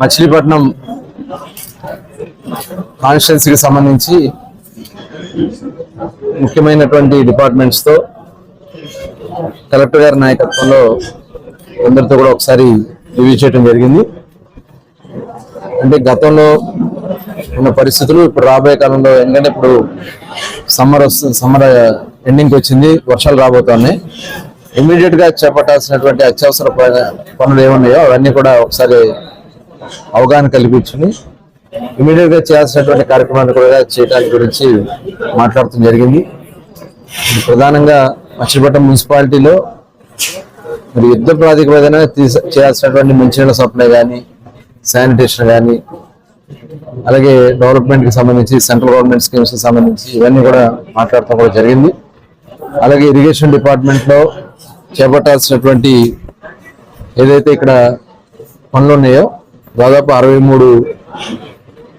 మచిలీపట్నం కాన్స్టిట్యున్సీకి సంబంధించి ముఖ్యమైనటువంటి డిపార్ట్మెంట్స్తో కలెక్టర్ గారి నాయకత్వంలో అందరితో కూడా ఒకసారి రివ్యూ చేయడం జరిగింది. అంటే గతంలో ఉన్న పరిస్థితులు ఇప్పుడు రాబోయే కాలంలో ఎందుకంటే ఇప్పుడు సమ్మర్ వస్తుంది సమ్మర్ ఎండింగ్కి వచ్చింది వర్షాలు రాబోతున్నాయి. ఇమీడియట్గా చేపట్టాల్సినటువంటి అత్యవసర ప- పనులు ఏమున్నాయో అవన్నీ కూడా ఒకసారి అవగాహన కల్పించుకుని ఇమీడియట్గా చేయాల్సినటువంటి కార్యక్రమాన్ని కూడా చేయడానికి గురించి మాట్లాడటం జరిగింది. ప్రధానంగా మచిలీపట్నం మున్సిపాలిటీలో మరి యుద్ధ ప్రాతిపదికన చేయాల్సినటువంటి మంచినీళ్ళ సప్లై కానీ శానిటేషన్ కానీ అలాగే డెవలప్మెంట్కి సంబంధించి సెంట్రల్ గవర్నమెంట్ స్కీమ్స్కి సంబంధించి ఇవన్నీ కూడా మాట్లాడటం కూడా జరిగింది. అలాగే ఇరిగేషన్ డిపార్ట్మెంట్లో చేపట్టాల్సినటువంటి ఏదైతే ఇక్కడ పనులు ఉన్నాయో దాదాపు అరవై మూడు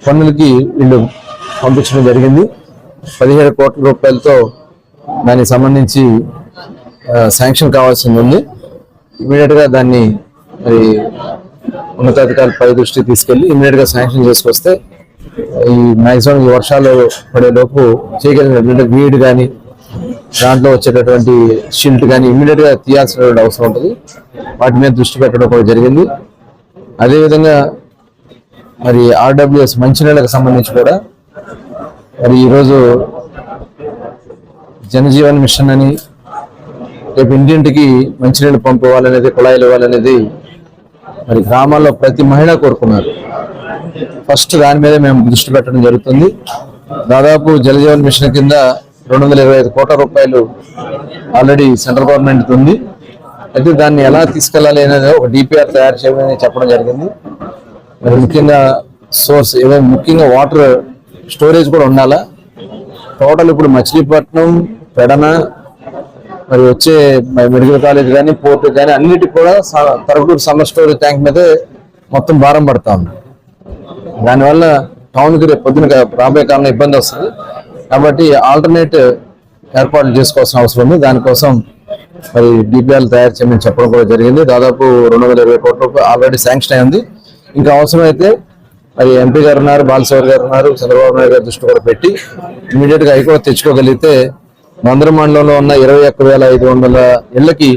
పన్నులకి వీళ్ళు పంపించడం జరిగింది. పదిహేడు కోట్ల రూపాయలతో దానికి సంబంధించి శాంక్షన్ కావాల్సింది ఉంది. ఇమీడియట్గా దాన్ని మరి ఉన్నతాధికారులు పై దృష్టికి తీసుకెళ్ళి ఇమీడియట్గా శాంక్షన్ చేసుకొస్తే ఈ మ్యాక్సిమం ఈ వర్షాలు పడేలోపు చేయగలిగినటువంటి వీడ్ కానీ దాంట్లో వచ్చేటటువంటి షిల్ట్ కానీ ఇమీడియట్గా తీయాల్సినటువంటి అవసరం ఉంటుంది. వాటి మీద దృష్టి పెట్టడం కూడా జరిగింది. అదేవిధంగా మరి ఆర్డబ్ల్యూఎస్ మంచినీళ్ళకి సంబంధించి కూడా మరి ఈరోజు జనజీవన్ మిషన్ అని రేపు ఇంటింటికి మంచినీళ్ళు పంపివ్వాలనేది కుళాయిలు ఇవ్వాలనేది మరి గ్రామాల్లో ప్రతి మహిళ కోరుకున్నారు. ఫస్ట్ దాని మీద మేము దృష్టి పెట్టడం జరుగుతుంది. దాదాపు జలజీవన్ మిషన్ కింద రెండు వందల ఇరవై ఐదు కోట్ల రూపాయలు ఆల్రెడీ సెంట్రల్ గవర్నమెంట్ ఉంది. అయితే దాన్ని ఎలా తీసుకెళ్ళాలి అనేది ఒక డిపిఆర్ తయారు చేయమని చెప్పడం జరిగింది. మరి ముఖ్యంగా సోర్స్ ఏదో ముఖ్యంగా వాటర్ స్టోరేజ్ కూడా ఉండాలా? టోటల్ ఇప్పుడు మచిలీపట్నం పెడన మరి వచ్చే మెడికల్ కాలేజ్ కానీ పోర్ట్ కానీ అన్నిటికి కూడా తరగటూరు సమ్మర్ స్టోరేజ్ ట్యాంక్ మీదే మొత్తం భారం పడతా ఉంది. దానివల్ల టౌన్కి రేపు పొద్దున రాబోయే కాలంలో ఇబ్బంది వస్తుంది. కాబట్టి ఆల్టర్నేట్ ఏర్పాట్లు చేసుకోవాల్సిన అవసరం ఉంది. దానికోసం మరి డిపిఆర్ తయారు చేయమని చెప్పడం కూడా జరిగింది. దాదాపు రెండు వందల ఇరవై కోట్ల రూపాయలు ఆల్రెడీ శాంక్షన్ అయింది ఇంకా అవసరమైతే మరి ఎంపీ గారు ఉన్నారు బాలసౌర్ గారు ఉన్నారు చంద్రబాబు నాయుడు గారి దృష్టి కూడా పెట్టి ఇమీడియట్గా అవి కూడా తెచ్చుకోగలిగితే మందర మండలంలో ఉన్న ఇరవై ఒక్క వేల ఐదు వందల ఇళ్ళకి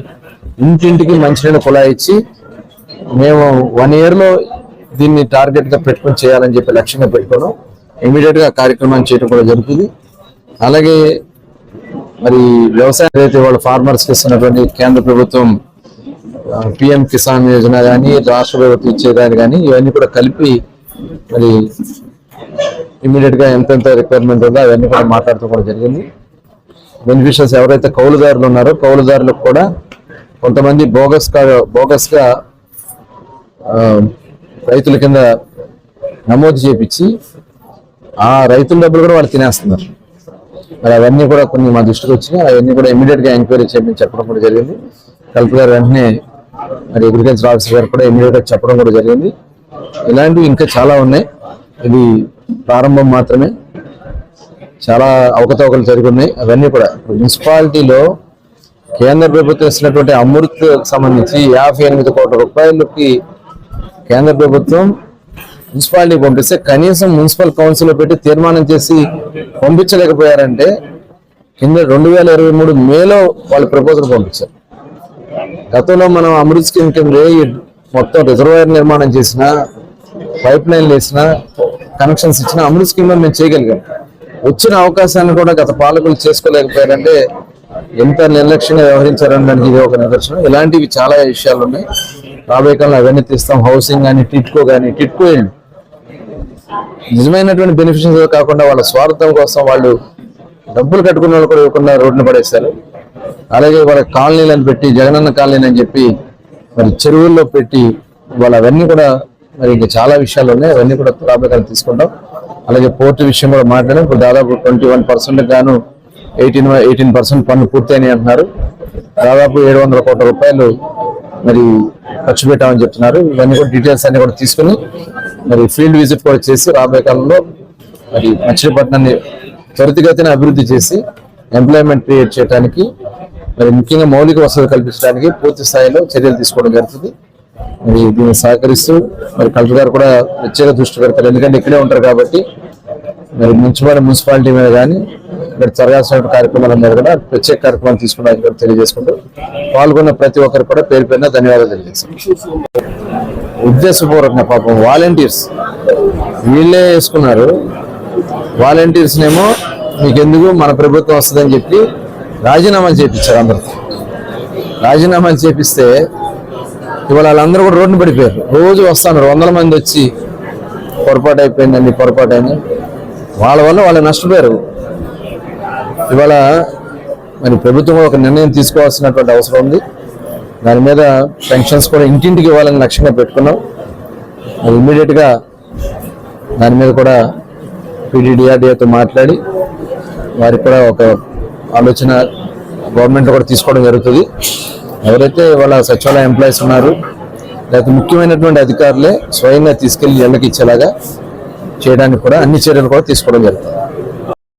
ఇంటింటికి మంచినీళ్ళ కుళాయి ఇచ్చి మేము వన్ ఇయర్లో దీన్ని టార్గెట్గా పెట్టుకొని చేయాలని చెప్పి లక్ష్యంగా పెట్టుకోవడం ఇమీడియట్గా కార్యక్రమాన్ని చేయడం కూడా జరుగుతుంది. అలాగే మరి వ్యవసాయం అయితే వాళ్ళ ఫార్మర్స్కి ఇస్తున్నటువంటి కేంద్ర ప్రభుత్వం పిఎం కిసాన్ యోజన కానీ రాష్ట్ర ప్రభుత్వం ఇచ్చేదాన్ని కానీ ఇవన్నీ కూడా కలిపి మరి ఇమీడియట్గా ఎంతెంత రిక్వైర్మెంట్ ఉందో అవన్నీ కూడా మాట్లాడటం కూడా జరిగింది. బెనిఫిషియర్స్ ఎవరైతే కౌలుదారులు ఉన్నారో కౌలుదారులకు కూడా కొంతమంది బోగస్ బోగస్గా రైతుల కింద నమోదు చేపించి ఆ రైతుల డబ్బులు కూడా వాళ్ళు తినేస్తున్నారు. మరి అవన్నీ కూడా కొన్ని మా దృష్టికి వచ్చినాయి. అవన్నీ కూడా ఇమీడియట్గా ఎంక్వైరీ చేయమని చెప్పడం కూడా జరిగింది. కలెక్టర్ గారు వెంటనే మరి అగ్రికల్చర్ ఆఫీసర్ గారు కూడా ఇమీడియట్గా చెప్పడం కూడా జరిగింది. ఇలాంటివి ఇంకా చాలా ఉన్నాయి. ఇది ప్రారంభం మాత్రమే. చాలా అవకతవకలు జరిగి ఉన్నాయి అవన్నీ కూడా మున్సిపాలిటీలో కేంద్ర ప్రభుత్వం ఇచ్చినటువంటి అమృత్ సంబంధించి యాభై ఎనిమిది కోట్ల రూపాయలకి కేంద్ర ప్రభుత్వం మున్సిపాలిటీ పంపిస్తే కనీసం మున్సిపల్ కౌన్సిల్ పెట్టి తీర్మానం చేసి పంపించలేకపోయారంటే కింద రెండు వేల ఇరవై మూడు మేలో వాళ్ళు ప్రపోజల్ పంపించారు. గతంలో మనం అమృత్ స్కీమ్ కింద మొత్తం రిజర్వాయర్ నిర్మాణం చేసిన పైప్ లైన్లు వేసిన కనెక్షన్స్ ఇచ్చిన అమృత్ స్కీమ్లో మేము చేయగలిగాం. వచ్చిన అవకాశాన్ని కూడా గత పాలకులు చేసుకోలేకపోయారంటే ఎంత నిర్లక్ష్యంగా వ్యవహరించారనడానికి ఇది ఒక నిదర్శనం. ఇలాంటివి చాలా విషయాలు ఉన్నాయి. రాబోయే కాలంలో అవన్నీ తీస్తాం. హౌసింగ్ కానీ టిట్కో కానీ టిట్కో వెళ్ళి నిజమైనటువంటి బెనిఫిషియర్స్ కాకుండా వాళ్ళ స్వార్థం కోసం వాళ్ళు డబ్బులు కట్టుకున్న వాళ్ళు కూడా ఇవ్వకుండా రోడ్డున పడేస్తారు. అలాగే వాళ్ళ కాలనీలను పెట్టి జగనన్న కాలనీ అని చెప్పి మరి చెరువుల్లో పెట్టి వాళ్ళు అవన్నీ కూడా మరి ఇంకా చాలా విషయాలు ఉన్నాయి. అవన్నీ కూడా రాబోయే తీసుకుంటాం. అలాగే పోర్టు విషయం కూడా మాట్లాడాం. ఇప్పుడు దాదాపు ట్వంటీ వన్ పర్సెంట్ గాను ఎయిటీన్ ఎయిటీన్ పర్సెంట్ పన్ను పూర్తయినాయి అంటున్నారు. దాదాపు ఏడు వందల కోట్ల రూపాయలు మరి ఖర్చు పెట్టామని చెప్తున్నారు. ఇవన్నీ కూడా డీటెయిల్స్ అన్ని కూడా తీసుకుని మరి ఫీల్డ్ విజిట్ కూడా చేసి రాబోయే కాలంలో మరి మచిలీపట్నాన్ని త్వరితగతిన అభివృద్ధి చేసి ఎంప్లాయ్మెంట్ క్రియేట్ చేయడానికి మరి ముఖ్యంగా మౌలిక వసతులు కల్పించడానికి పూర్తి స్థాయిలో చర్యలు తీసుకోవడం జరుగుతుంది. మరి దీన్ని సహకరిస్తూ మరి కలెక్టర్ గారు కూడా ప్రత్యేక దృష్టి పెడతారు. ఎందుకంటే ఇక్కడే ఉంటారు కాబట్టి మరి మున్సిపల్ మున్సిపాలిటీ మీద కానీ ఇక్కడ జరగాల్సిన కార్యక్రమాల మీద కూడా ప్రత్యేక కార్యక్రమాలు తీసుకున్నారని తెలియజేసుకుంటూ పాల్గొన్న ప్రతి ఒక్కరు కూడా పేరు పేరున ధన్యవాదాలు తెలియజేస్తాం. ఉద్దేశపూర్వకంగా పాపం వాలంటీర్స్ వీళ్ళే వేసుకున్నారు. వాలంటీర్స్నేమో మీకెందుకు మన ప్రభుత్వం వస్తుందని చెప్పి రాజీనామాలు చేపించారు అందరితో రాజీనామాలు చేపిస్తే ఇవాళ వాళ్ళందరూ కూడా రోడ్డున పడిపోయారు. రోజు వస్తున్నారు. వందల మంది వచ్చి పొరపాటు అయిపోయిందండి పొరపాటు అని వాళ్ళ వల్ల వాళ్ళు నష్టపోయారు. ఇవాళ మరి ప్రభుత్వం ఒక నిర్ణయం తీసుకోవాల్సినటువంటి అవసరం ఉంది. దాని మీద పెన్షన్స్ కూడా ఇంటింటికి ఇవ్వాలని లక్ష్యంగా పెట్టుకున్నాం. అది ఇమ్మీడియట్గా దాని మీద కూడా పీడీడీఆర్డీఏతో మాట్లాడి వారికి కూడా ఒక ఆలోచన గవర్నమెంట్ కూడా తీసుకోవడం జరుగుతుంది. ఎవరైతే వాళ్ళ సచివాలయ ఎంప్లాయీస్ ఉన్నారు లేకపోతే ముఖ్యమైనటువంటి అధికారులే స్వయంగా తీసుకెళ్ళి ఇళ్ళకి ఇచ్చేలాగా చేయడానికి కూడా అన్ని చర్యలు కూడా తీసుకోవడం జరుగుతుంది.